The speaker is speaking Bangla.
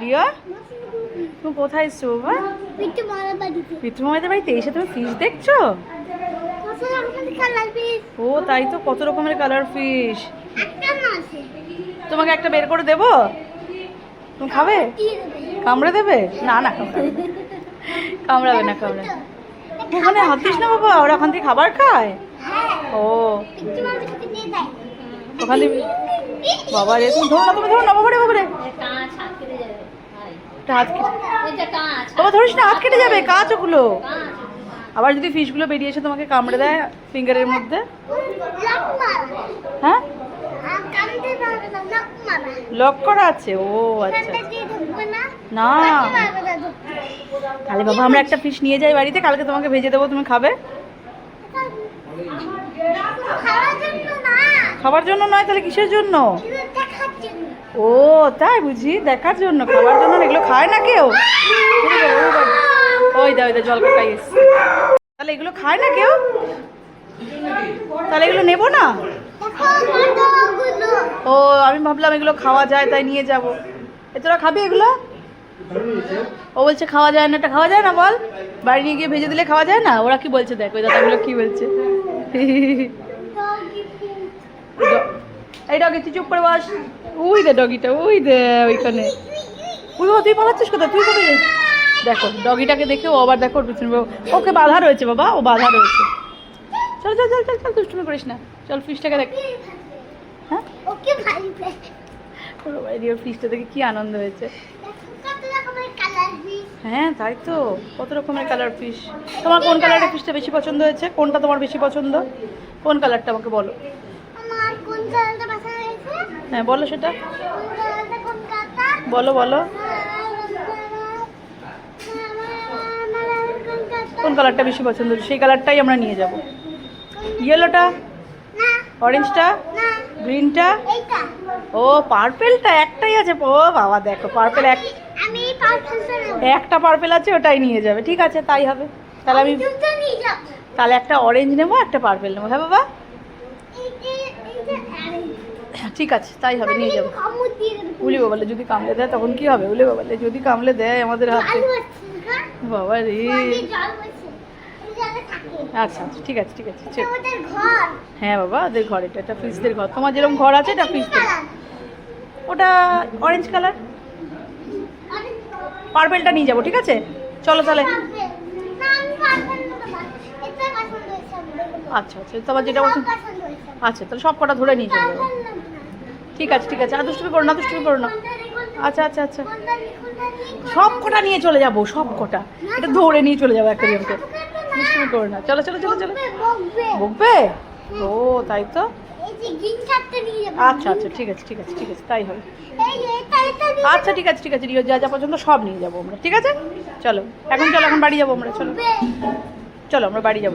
রিয়া তুমি কোথায় এসছো বাবা? পিঠে মারা বাড়িতে। এসে তুমি ফিশ দেখছ? ও তাই তো কত রকমের কালার ফিশ তোমাকে একটা বের করে দেবো? তুমি খাবে? কামড়ে দেবে। না না কামড়াবে না। কামড়াবে ওখানে হাত দিস না বাবা? ওরা ওখান থেকে খাবার খায়? হ্যাঁ। ও। ওখান থেকে বাবা রে তুমি ধরো না তুমি ধরো না বাবা রে বাবা রে একটা হাত বাবা ধরিস না হাত কেটে যাবে কাজ ওগুলো। আবার যদি ফিশগুলো বেরিয়ে এসে তোমাকে কামড়ে দেয় ফিঙ্গারের মধ্যে? হ্যাঁ? লক করা আছে? ও আচ্ছা। না। তাহলে বাবা আমরা একটা ফিশ নিয়ে যাই বাড়িতে কালকে তোমাকে ভেজে দেবো তুমি খাবে? খাবার জন্য নয় তাহলে কিসের জন্য। ও তাই বুঝি? দেখার জন্য খাবার জন্য এগুলো খায় না কেউ। ওই দা ওই দা জল কাকাই এসছে তাহলে এগুলো খায় না কেউ? তাহলে এগুলো নেব না? ও আমি ভাবলাম এগুলো খাওয়া যায় তাই নিয়ে যাব। এ তোরা খাবি এগুলো? ও বলছে খাওয়া যায় না এটা খাওয়া যায় না বল। বাড়ি নিয়ে গিয়ে ভেজে দিলে খাওয়া যায় না? ওরা কি বলছে দেখ ওই দাদাগুলো কি বলছে? এই ডগি তুই চুপ করে বস। উই দে ডগিটা উই দে ওইখানে। বাবা, তুই পালাচ্ছিস কোথায়? তুই কোথায় দেখো ডগিটাকে দেখে ও আবার দেখো ওর পিছনে বাবা, ওকে বাধা রয়েছে বাবা ও বাধা রয়েছে। চল চল চল চল চল দুষ্টুমি করিস না। চল ফিশটাকে দেখ। হ্যাঁ? ওকে বাড়ি ওর দেখে কি আনন্দ হয়েছে। হ্যাঁ তাই তো কত রকমের কালার ফিশ তোমার কোন কালারের ফিশটা বেশি পছন্দ হয়েছে? কোনটা তোমার বেশি পছন্দ? কোন কালারটা আমাকে বলো। আমার কোন কালারটা পছন্দ হয়েছে হ্যাঁ বলো সেটা। বলো বলো। কোন কালারটা বেশি পছন্দ সেই কালারটাই আমরা নিয়ে যাব। ইয়েলোটা অরেঞ্জটা গ্রিনটা ও পার্পেলটা একটাই আছে। ও বাবা দেখো পার্পেল এক একটা পার্পেল আছে ওটাই নিয়ে যাবে। ঠিক আছে তাই হবে। তাহলে আমি তাহলে একটা অরেঞ্জ নেব একটা পার্পেল নেব। হ্যাঁ বাবা? ঠিক আছে তাই হবে নিয়ে যাব। উলি বাবালে যদি কামড়ে দেয় তখন কি হবে? উলি বাবালে যদি কামড়ে দেয় আমাদের হাতে। হ্যাঁ? বাবা রে। আচ্ছা আচ্ছা ঠিক আছে ঠিক আছে হ্যাঁ বাবা ওদের ঘর এটা এটা ফিসদের ঘর। তোমার যেরকম ঘর আছে এটা কালার ওটা অরেঞ্জ কালার পার্পেলটা নিয়ে যাব ঠিক আছে? চলো তাহলে। আচ্ছা আচ্ছা তোমার যেটা আচ্ছা তাহলে সব কটা ধরে নিয়ে চলে যাব ঠিক আছে ঠিক আছে। আর দুষ্টুমি করো না দুষ্টুমি করো না। আচ্ছা আচ্ছা আচ্ছা। সব কটা নিয়ে চলে যাব সব কটা। এটা ধরে নিয়ে চলে যাব জনকে দুষ্টুমি করো না। চলো চলো চলো চলো। বকবে, ও তাই তো? আচ্ছা আচ্ছা ঠিক আছে ঠিক আছে ঠিক আছে তাই হবে। আচ্ছা ঠিক আছে ঠিক আছে রিও যা যা পছন্দ সব নিয়ে যাব আমরা ঠিক আছে? চলো এখন চলো এখন বাড়ি যাব আমরা চলো। চলো আমরা বাড়ি যাব।